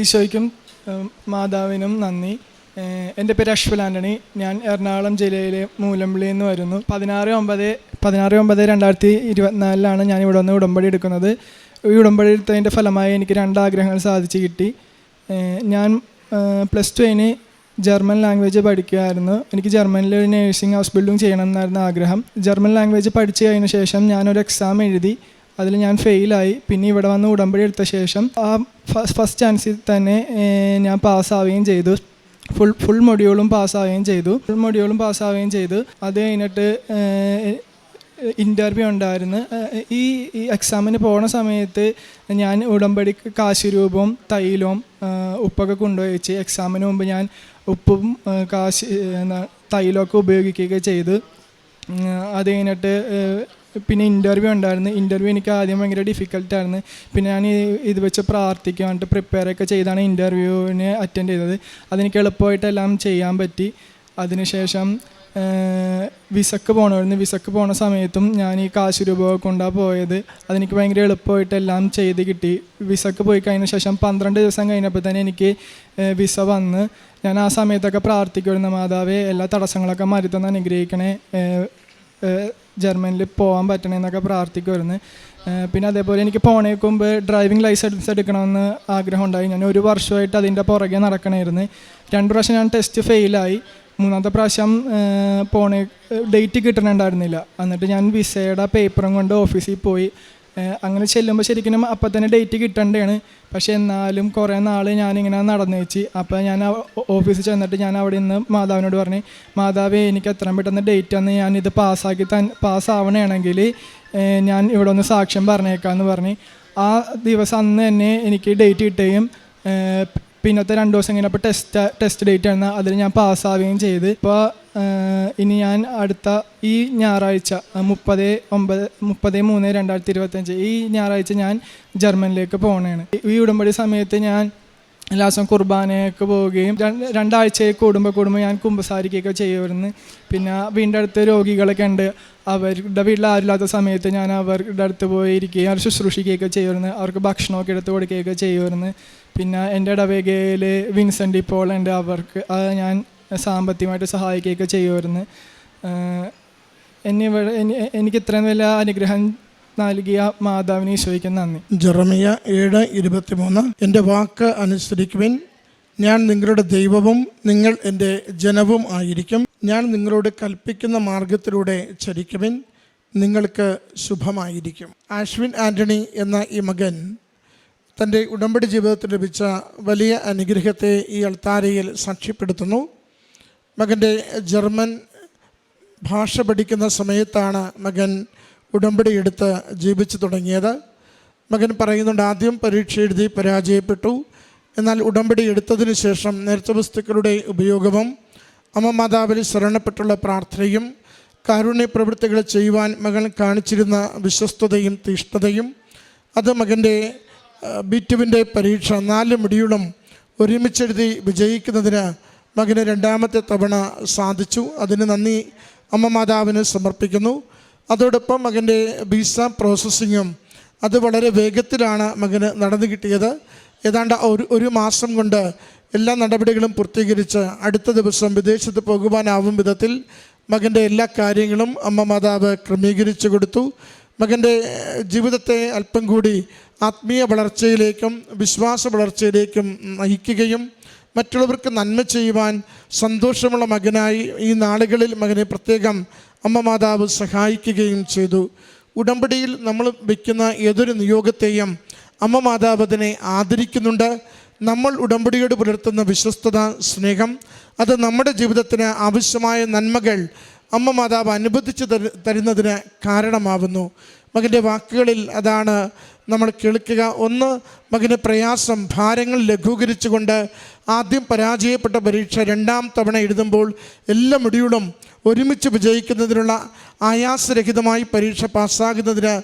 ഈശോയ്ക്കും മാതാവിനും നന്ദി. എന്റെ പേര് അശ്വൽ ആന്റണി ഞാൻ എറണാകുളം ജില്ലയിലെ മൂലമ്പിളിയിൽ നിന്ന് വരുന്നു. പതിനാറ് ഒമ്പത് പതിനാറ് ഒമ്പത് രണ്ടായിരത്തി ഇരുപത്തിനാലിലാണ് ഞാൻ ഇവിടെ വന്ന് ഉടമ്പടി എടുക്കുന്നത്. ഈ ഉടമ്പടി എടുത്തതിന്റെ ഫലമായി എനിക്ക് രണ്ട് ആഗ്രഹങ്ങൾ സാധിച്ചു കിട്ടി. ഞാൻ പ്ലസ് ടു കഴിഞ്ഞ് ജർമ്മൻ ലാംഗ്വേജ് പഠിക്കുമായിരുന്നു എനിക്ക് ജർമ്മനിൽ ഒരു നേഴ്സിംഗ് ഹൗസ് ബിൽഡിംഗ് ചെയ്യണം എന്നായിരുന്നു ആഗ്രഹം. ജർമ്മൻ ലാംഗ്വേജ് പഠിച്ചു കഴിഞ്ഞ ശേഷം ഞാനൊരു എക്സാം എഴുതി. അതിൽ ഞാൻ ഫെയിലായി പിന്നെ ഇവിടെ വന്ന് ഉടമ്പടി എടുത്ത ശേഷം ആ ഫസ്റ്റ് ചാൻസിൽ തന്നെ ഞാൻ പാസ്സാവുകയും ചെയ്തു. ഫുൾ ഫുൾ മൊഡ്യൂളും പാസ്സാവുകയും ചെയ്തു. ഫുൾ മൊഡ്യൂളും പാസ്സാവുകയും ചെയ്തു. അത് കഴിഞ്ഞിട്ട് ഇന്റർവ്യൂ ഉണ്ടായിരുന്നു. ഈ ഈ എക്സാമിന് പോണ സമയത്ത് ഞാൻ ഉടമ്പടി കാശ് രൂപവും തൈലവും ഉപ്പൊക്കെ കൊണ്ടുപോയി വെച്ച് എക്സാമിന് മുമ്പ് ഞാൻ ഉപ്പും കാശ് തൈലമൊക്കെ ഉപയോഗിക്കുകയൊക്കെ ചെയ്ത്. അത് കഴിഞ്ഞിട്ട് പിന്നെ ഇന്റർവ്യൂ ഉണ്ടായിരുന്നു. ഇന്റർവ്യൂ എനിക്ക് ആദ്യം ഭയങ്കര ഡിഫിക്കൽട്ടായിരുന്നു പിന്നെ ഞാൻ ഇത് വെച്ച് പ്രാർത്ഥിക്കുക എന്നിട്ട് പ്രിപ്പയർ ഒക്കെ ചെയ്താണ് ഇന്റർവ്യൂവിന് അറ്റൻഡ് ചെയ്തത്. അതെനിക്ക് എളുപ്പമായിട്ട് എല്ലാം ചെയ്യാൻ പറ്റി. അതിനുശേഷം വിസക്ക് പോകണമായിരുന്നു വിസക്ക് പോണ സമയത്തും ഞാൻ ഈ കാശ് രൂപ കൊണ്ടാണ് പോയത്. അതെനിക്ക് ഭയങ്കര എളുപ്പമായിട്ട് എല്ലാം ചെയ്ത് കിട്ടി. വിസക്ക് പോയി കഴിഞ്ഞ ശേഷം പന്ത്രണ്ട് ദിവസം കഴിഞ്ഞപ്പോൾ തന്നെ എനിക്ക് വിസ വന്ന്. ഞാൻ ആ സമയത്തൊക്കെ പ്രാർത്ഥിക്കുമായിരുന്നു. മാതാവേ എല്ലാ തടസ്സങ്ങളൊക്കെ മരുത്തൊന്ന് അനുഗ്രഹിക്കണേ. ജർമ്മനിൽ പോകാൻ പറ്റണേ എന്നൊക്കെ പ്രാർത്ഥിക്കുമായിരുന്നു പിന്നെ അതേപോലെ എനിക്ക് പോണേക്ക് മുമ്പ് ഡ്രൈവിംഗ് ലൈസൻസ് എടുക്കണമെന്ന് ആഗ്രഹം ഉണ്ടായി ഞാൻ ഒരു വർഷമായിട്ട് അതിന്റെ പുറകെ നടക്കണമായിരുന്നു രണ്ട് പ്രാവശ്യം ഞാൻ ടെസ്റ്റ് ഫെയിലായി മൂന്നാമത്തെ പ്രാവശ്യം പോണേ ഡേറ്റ് കിട്ടണുണ്ടായിരുന്നില്ല. എന്നിട്ട് ഞാൻ വിസയുടെ പേപ്പറും കൊണ്ട് ഓഫീസിൽ പോയി. അങ്ങനെ ചെല്ലുമ്പോൾ ശരിക്കും അപ്പം തന്നെ ഡേറ്റ് കിട്ടേണ്ടതാണ് പക്ഷേ എന്നാലും കുറേ നാൾ ഞാനിങ്ങനെ നടന്നു വെച്ച് അപ്പോൾ ഞാൻ ഓഫീസിൽ ചെന്നിട്ട് ഞാൻ അവിടെ നിന്ന് മാതാവിനോട് പറഞ്ഞു മാതാവേ എനിക്ക് എത്രയും പെട്ടെന്ന് ഡേറ്റ് അന്ന് ഞാനിത് പാസ്സാക്കി തൻ പാസ്സാവണമെങ്കിൽ ഞാൻ ഇവിടെ ഒന്ന് സാക്ഷ്യം പറഞ്ഞേക്കാമെന്ന് പറഞ്ഞ്. ആ ദിവസം അന്ന് തന്നെ എനിക്ക് ഡേറ്റ് കിട്ടുകയും പിന്നത്തെ രണ്ട് ദിവസം കഴിഞ്ഞപ്പോൾ ടെസ്റ്റ് ടെസ്റ്റ് ഡേറ്റ് ആണ്. അതിൽ ഞാൻ പാസ്സാവുകയും ചെയ്ത്. ഇപ്പോൾ ഇനി ഞാൻ അടുത്ത ഈ ഞായറാഴ്ച മുപ്പത് ഒമ്പത് മുപ്പത് മൂന്ന് രണ്ടായിരത്തി ഇരുപത്തഞ്ച് ഈ ഞായറാഴ്ച ഞാൻ ജർമ്മനിലേക്ക് പോകണേണ് ഈ ഉടമ്പടി സമയത്ത് ഞാൻ എല്ലാ ദിവസവും കുർബാനയൊക്കെ പോവുകയും രണ്ട് രണ്ടാഴ്ച കൂടുമ്പോൾ കൂടുമ്പോൾ ഞാൻ കുമ്പസാരിക്കുകയൊക്കെ ചെയ്യുമായിരുന്നു പിന്നെ വീടിന്റെ അടുത്ത് രോഗികളൊക്കെ ഉണ്ട്. അവരുടെ വീട്ടിൽ ആരില്ലാത്ത സമയത്ത് ഞാൻ അവരുടെ അടുത്ത് പോയി ഇരിക്കുകയും അവർ ശുശ്രൂഷിക്കുകയൊക്കെ ചെയ്യുമായിരുന്നു അവർക്ക് ഭക്ഷണമൊക്കെ എടുത്ത് കൊടുക്കുകയൊക്കെ ചെയ്യുമായിരുന്നു പിന്നെ എന്റെ ഇടവേഗയിൽ വിൻസെന്റ് ഇപ്പോൾ ഉണ്ട് അവർക്ക് ഞാൻ സാമ്പത്തികമായിട്ട് സഹായിക്കുകയൊക്കെ ചെയ്യുമായിരുന്നു എന്നിവ എനിക്ക് ഇത്രയും വലിയ അനുഗ്രഹം നൽകിയ മാതാവിനെ ഈശോയ്ക്ക് നന്ദി. ജെറമിയ ഏഴ് ഇരുപത്തിമൂന്ന്. എന്റെ വാക്ക് അനുസരിക്കുവിൻ. ഞാൻ നിങ്ങളുടെ ദൈവവും നിങ്ങൾ എന്റെ ജനവും ആയിരിക്കും. ഞാൻ നിങ്ങളോട് കൽപ്പിക്കുന്ന മാർഗത്തിലൂടെ ചരിക്കുവിൻ. നിങ്ങൾക്ക് ശുഭമായിരിക്കും. ആശ്വിൻ ആന്റണി എന്ന ഈ മകൻ തന്റെ ഉടമ്പടി ജീവിതത്തിൽ ലഭിച്ച വലിയ അനുഗ്രഹത്തെ ഈ അൾത്താരയിൽ സാക്ഷ്യപ്പെടുത്തുന്നു. മകന്റെ ജർമ്മൻ ഭാഷ പഠിക്കുന്ന സമയത്താണ് മകൻ ഉടമ്പടി എടുത്ത് ജീവിച്ചു തുടങ്ങിയത്. മകൻ പറയുന്നുണ്ട് ആദ്യം പരീക്ഷ എഴുതി പരാജയപ്പെട്ടു. എന്നാൽ ഉടമ്പടി എടുത്തതിന് ശേഷം നേർച്ച വസ്തുക്കളുടെ ഉപയോഗവും അമ്മ മാതാവിൽ ശരണപ്പെട്ടുള്ള പ്രാർത്ഥനയും കാരുണ്യ പ്രവൃത്തികൾ ചെയ്യുവാൻ മകൻ കാണിച്ചിരുന്ന വിശ്വസ്തതയും തീഷ്ണതയും അത് മകന്റെ ബിറ്റുവിന്റെ പരീക്ഷ നാല് മിടിയോളം ഒരുമിച്ചെഴുതി വിജയിക്കുന്നതിന് മകന് രണ്ടാമത്തെ തവണ സാധിച്ചു. അതിന് നന്ദി അമ്മ മാതാവിന് സമർപ്പിക്കുന്നു. അതോടൊപ്പം മകന്റെ വിസ പ്രോസസ്സിങ്ങും അത് വളരെ വേഗത്തിലാണ് മകന് നടന്നു കിട്ടിയത്. ഏതാണ്ട് ഒരു ഒരു മാസം കൊണ്ട് എല്ലാ നടപടികളും പൂർത്തീകരിച്ച് അടുത്ത ദിവസം വിദേശത്ത് പോകുവാനാവും വിധത്തിൽ മകന്റെ എല്ലാ കാര്യങ്ങളും അമ്മ മാതാവ് ക്രമീകരിച്ചു കൊടുത്തു. മകന്റെ ജീവിതത്തെ അല്പം കൂടി ആത്മീയ വളർച്ചയിലേക്കും വിശ്വാസ വളർച്ചയിലേക്കും നയിക്കുകയും മറ്റുള്ളവർക്ക് നന്മ ചെയ്യുവാൻ സന്തോഷമുള്ള മകനായി ഈ നാളുകളിൽ മകനെ പ്രത്യേകം അമ്മ മാതാവ് സഹായിക്കുകയും ചെയ്തു. ഉടമ്പടിയിൽ നമ്മൾ വയ്ക്കുന്ന ഏതൊരു നിയോഗത്തെയും അമ്മ മാതാവ് അതിനെ ആദരിക്കുന്നുണ്ട്. നമ്മൾ ഉടമ്പടിയോട് പുലർത്തുന്ന വിശ്വസ്തത സ്നേഹം അത് നമ്മുടെ ജീവിതത്തിന് ആവശ്യമായ നന്മകൾ അമ്മ മാതാവ് അനുബന്ധിച്ച് തരുന്നതിന് കാരണമാവുന്നു. മകന്റെ വാക്കുകളിൽ അതാണ് നമ്മൾ കേൾക്കുക. ഒന്ന് മകന് പ്രയാസം ഭാരങ്ങൾ ലഘൂകരിച്ചുകൊണ്ട് ആദ്യം പരാജയപ്പെട്ട പരീക്ഷ രണ്ടാം തവണ എഴുതുമ്പോൾ എല്ലാ മുടിയുടും ഒരുമിച്ച് വിജയിക്കുന്നതിനുള്ള ആയാസരഹിതമായി പരീക്ഷ പാസ്സാകുന്നതിന്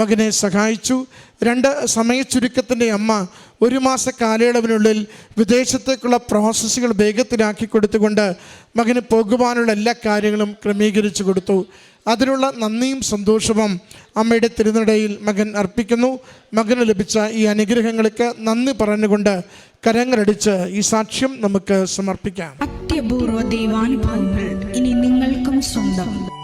മകനെ സഹായിച്ചു. രണ്ട് സമയച്ചുരുക്കത്തിന്റെ അമ്മ ഒരു മാസ കാലയളവിനുള്ളിൽ വിദേശത്തേക്കുള്ള പ്രോസസ്സുകൾ വേഗത്തിലാക്കി കൊടുത്തുകൊണ്ട് മകന് പോകുവാനുള്ള എല്ലാ കാര്യങ്ങളും ക്രമീകരിച്ചു കൊടുത്തു. അതിനുള്ള നന്ദിയും സന്തോഷവും അമ്മയുടെ തിരുനടയിൽ മകൻ അർപ്പിക്കുന്നു. മകന് ലഭിച്ച ഈ അനുഗ്രഹങ്ങൾക്ക് നന്ദി പറഞ്ഞുകൊണ്ട് കരങ്ങളടിച്ച് ഈ സാക്ഷ്യം നമുക്ക് സമർപ്പിക്കാം. അത്യപൂർവ ദൈവാനുഭവങ്ങൾ ഇനി നിങ്ങൾക്കും സ്വന്തം.